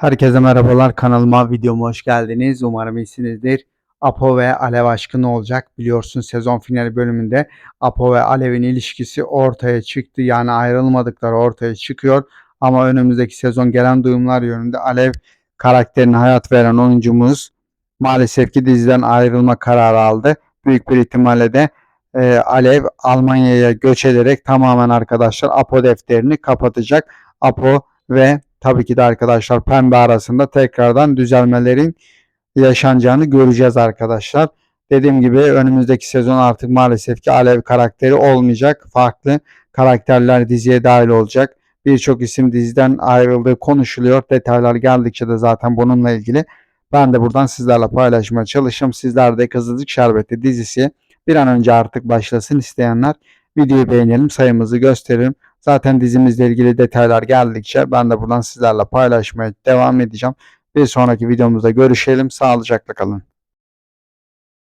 Herkese merhabalar kanalıma videoma hoş geldiniz. Umarım iyisinizdir. Apo ve Alev aşkı ne olacak? Biliyorsun sezon finali bölümünde Apo ve Alev'in ilişkisi ortaya çıktı. Yani ayrılmadıkları ortaya çıkıyor. Ama önümüzdeki sezon gelen duyumlar yönünde Alev karakterine hayat veren oyuncumuz maalesef ki diziden ayrılma kararı aldı. Büyük bir ihtimalle de e, Alev Almanya'ya göç ederek tamamen arkadaşlar Apo defterini kapatacak. Apo ve tabii ki de arkadaşlar pembe arasında tekrardan düzelmelerin yaşanacağını göreceğiz arkadaşlar. Dediğim gibi önümüzdeki sezon artık maalesef ki Alev karakteri olmayacak. Farklı karakterler diziye dahil olacak. Birçok isim diziden ayrıldığı konuşuluyor. Detaylar geldikçe de zaten bununla ilgili ben de buradan sizlerle paylaşmaya çalışırım. Sizler de Kızılcık Şerbeti dizisi bir an önce artık başlasın isteyenler videoyu beğenelim sayımızı gösterelim. Zaten dizimizle ilgili detaylar geldikçe ben de buradan sizlerle paylaşmaya devam edeceğim. Bir sonraki videomuzda görüşelim. Sağlıcakla kalın.